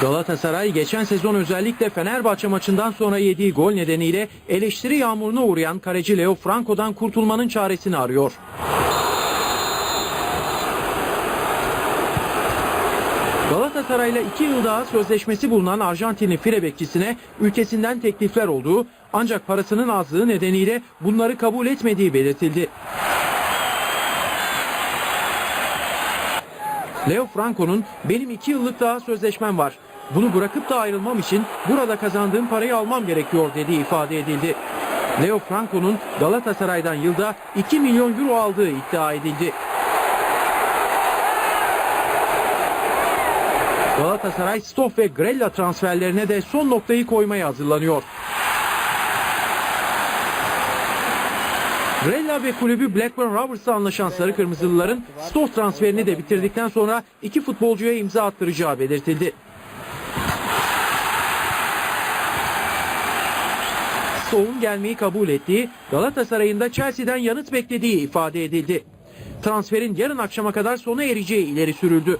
Galatasaray geçen sezon özellikle Fenerbahçe maçından sonra yediği gol nedeniyle eleştiri yağmuruna uğrayan kaleci Leo Franco'dan kurtulmanın çaresini arıyor. Galatasaray'la 2 yıl daha sözleşmesi bulunan Arjantinli file ülkesinden teklifler olduğu ancak parasının azlığı nedeniyle bunları kabul etmediği belirtildi. Leo Franco'nun benim 2 yıllık daha sözleşmem var. Bunu bırakıp da ayrılmam için burada kazandığım parayı almam gerekiyor dediği ifade edildi. Leo Franco'nun Galatasaray'dan yılda 2 milyon euro aldığı iddia edildi. Galatasaray Stoff ve Grella transferlerine de son noktayı koymaya hazırlanıyor. Grella ve kulübü Blackburn Rovers'la anlaşan Sarı Kırmızılıların Stoff transferini de bitirdikten sonra iki futbolcuya imza attıracağı belirtildi. Stoff'un gelmeyi kabul ettiği, Galatasaray'ın da Chelsea'den yanıt beklediği ifade edildi. Transferin yarın akşama kadar sona ereceği ileri sürüldü.